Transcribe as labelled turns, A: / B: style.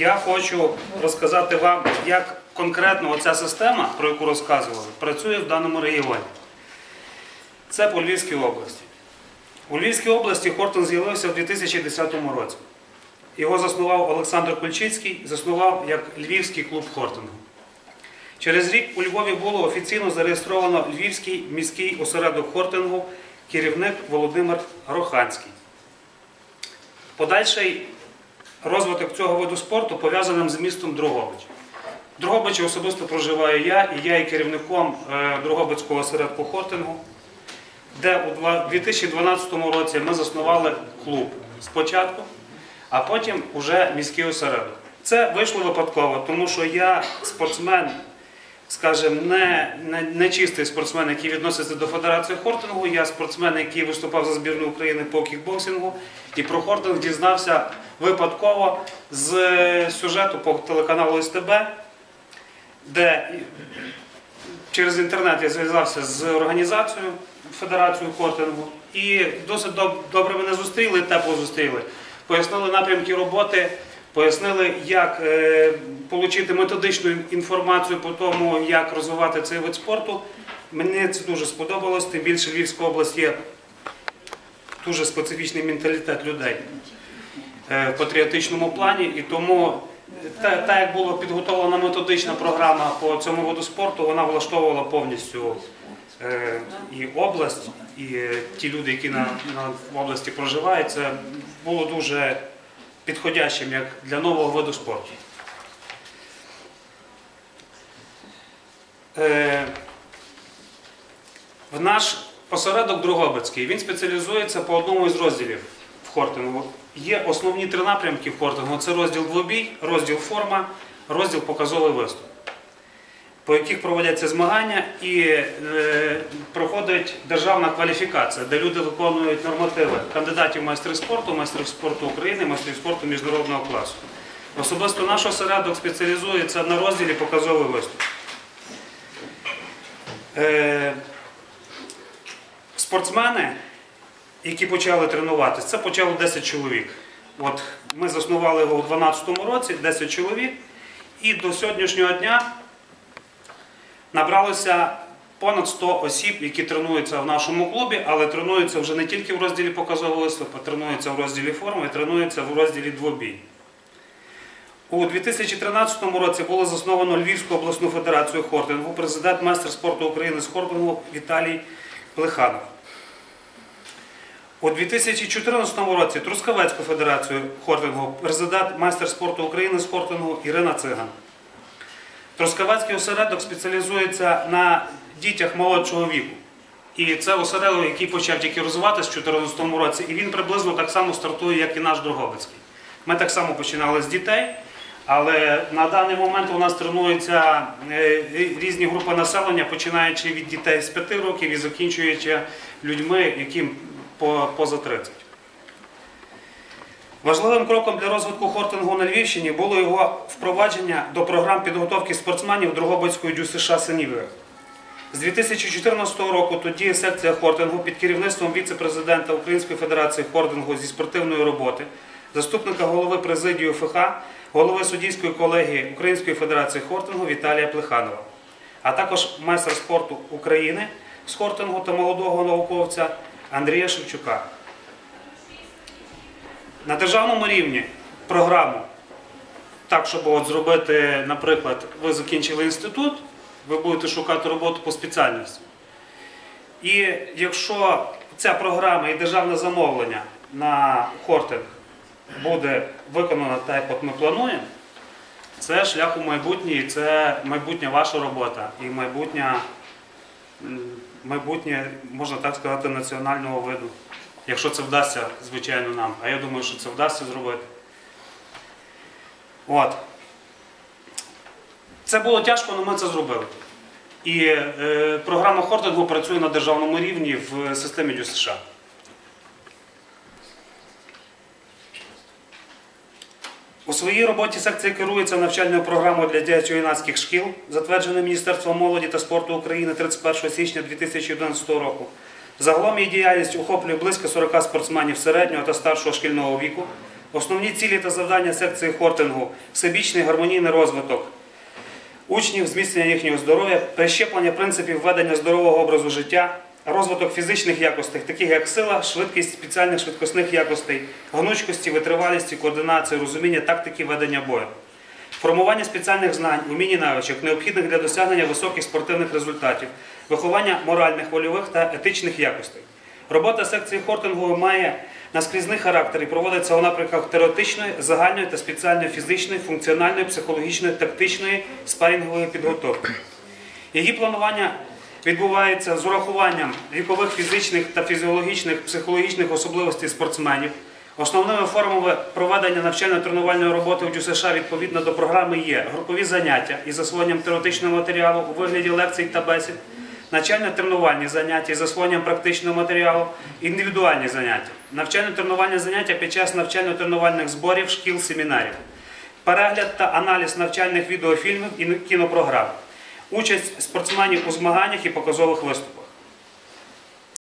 A: я хочу розказати вам, як конкретно оця система, про яку розказували, працює в даному регіоні. Це по Львівській області. У Львівській області Хортон з'явився в 2010 році. Його заснував Олександр Кульчицький, заснував як Львівський клуб Хортингу. Через рік у Львові було офіційно зареєстровано Львівський міський осередок Хортингу, керівник Володимир Роханський. Подальший розвиток цього виду спорту пов'язаним з містом Дрогобич. В Дрогобичі особисто проживаю я, і я є керівником е, Дрогобицького осередку Хортингу, де у 2012 році ми заснували клуб спочатку, а потім вже міський осередок. Це вийшло випадково, тому що я спортсмен, скажімо, не, не, не чистий спортсмен, який відноситься до Федерації хортингу. Я спортсмен, який виступав за збірну України по кікбоксингу, і про хортинг дізнався випадково з сюжету по телеканалу СТБ, де через інтернет я зв'язався з організацією Федерацією хортингу і досить доб- добре мене зустріли, тепло зустріли. Пояснили напрямки роботи, пояснили, як е, отримати методичну інформацію по тому, як розвивати цей вид спорту. Мені це дуже сподобалось, тим більше Львівська область є дуже специфічний менталітет людей е, в патріотичному плані, і тому та, та як була підготовлена методична програма по цьому виду спорту, вона влаштовувала повністю е, і область, і е, ті люди, які на, на в області проживають, це було дуже підходящим як для нового виду спорту. Е, в наш осередок Другобицький. Він спеціалізується по одному із розділів хортингу. Є основні три напрямки в хортингу: це розділ двобій, розділ форма, розділ показовий виступ, по яких проводяться змагання і е, проходить державна кваліфікація, де люди виконують нормативи кандидатів в майстри спорту, майстрів спорту України, майстрів спорту міжнародного класу. Особисто наш осередок спеціалізується на розділі показовий виступ. Е, спортсмени, які почали тренуватися, це почало 10 чоловік. От ми заснували його у 2012 році, 10 чоловік, і до сьогоднішнього дня набралося понад 100 осіб, які тренуються в нашому клубі, але тренуються вже не тільки в розділі показового виступу, тренуються в розділі форми, тренуються в розділі двобій. У 2013 році було засновано Львівську обласну федерацію хортингу, президент майстер спорту України з хортингу Віталій Плеханов. У 2014 році Трускавецьку федерацію хортингу, президент майстер спорту України з хортингу Ірина Циган. Трускавецький осередок спеціалізується на дітях молодшого віку. І це осередок, який почав тільки розвиватися в 2014 році, і він приблизно так само стартує, як і наш Дрогобицький. Ми так само починали з дітей, але на даний момент у нас тренуються е, різні групи населення, починаючи від дітей з 5 років і закінчуючи людьми, яким поза 30. Важливим кроком для розвитку хортингу на Львівщині було його впровадження до програм підготовки спортсменів Дрогобицької ДЮСШ Синівої. З 2014 року тут діє секція хортингу під керівництвом віце-президента Української федерації хортингу зі спортивної роботи, заступника голови президії ФХ, голови суддівської колегії Української федерації хортингу Віталія Плеханова, а також майстер спорту України з хортингу та молодого науковця Андрія Шевчука. На державному рівні програму, так, щоб от зробити, наприклад, ви закінчили інститут, ви будете шукати роботу по спеціальності. І якщо ця програма і державне замовлення на хортинг буде виконано так, як ми плануємо, це шлях у майбутнє, це майбутня ваша робота і майбутнє, м, майбутнє, можна так сказати, національного виду. Якщо це вдасться, звичайно, нам. А я думаю, що це вдасться зробити. От. Це було тяжко, але ми це зробили. І е, програма хортингу працює на державному рівні в системі ДЮСШ. США. У своїй роботі секція керується навчальною програмою для дитячо-юнацьких шкіл, затвердженою Міністерством молоді та спорту України 31 січня 2011 року. Загалом її діяльність охоплює близько 40 спортсменів середнього та старшого шкільного віку Основні цілі та завдання секції хортингу всебічний гармонійний розвиток учнів, зміцнення їхнього здоров'я, прищеплення принципів ведення здорового образу життя, розвиток фізичних якостей, таких як сила, швидкість спеціальних швидкісних якостей, гнучкості, витривалісті, координації, розуміння тактики ведення бою. Формування спеціальних знань, умінь і навичок, необхідних для досягнення високих спортивних результатів, виховання моральних, вольових та етичних якостей. Робота секції хортингу має наскрізний характер і проводиться у напрямках теоретичної, загальної та спеціальної фізичної, функціональної, психологічної, тактичної, спарінгової підготовки. Її планування відбувається з урахуванням вікових фізичних та фізіологічних, психологічних особливостей спортсменів. Основними формами проведення навчально-тренувальної роботи у ДЮСШ відповідно до програми є групові заняття із засвоєнням теоретичного матеріалу у вигляді лекцій та бесід, навчально-тренувальні заняття із засвоєнням практичного матеріалу, індивідуальні заняття, навчально-тренувальні заняття під час навчально-тренувальних зборів, шкіл, семінарів, перегляд та аналіз навчальних відеофільмів і кінопрограм, участь спортсменів у змаганнях і показових виступах.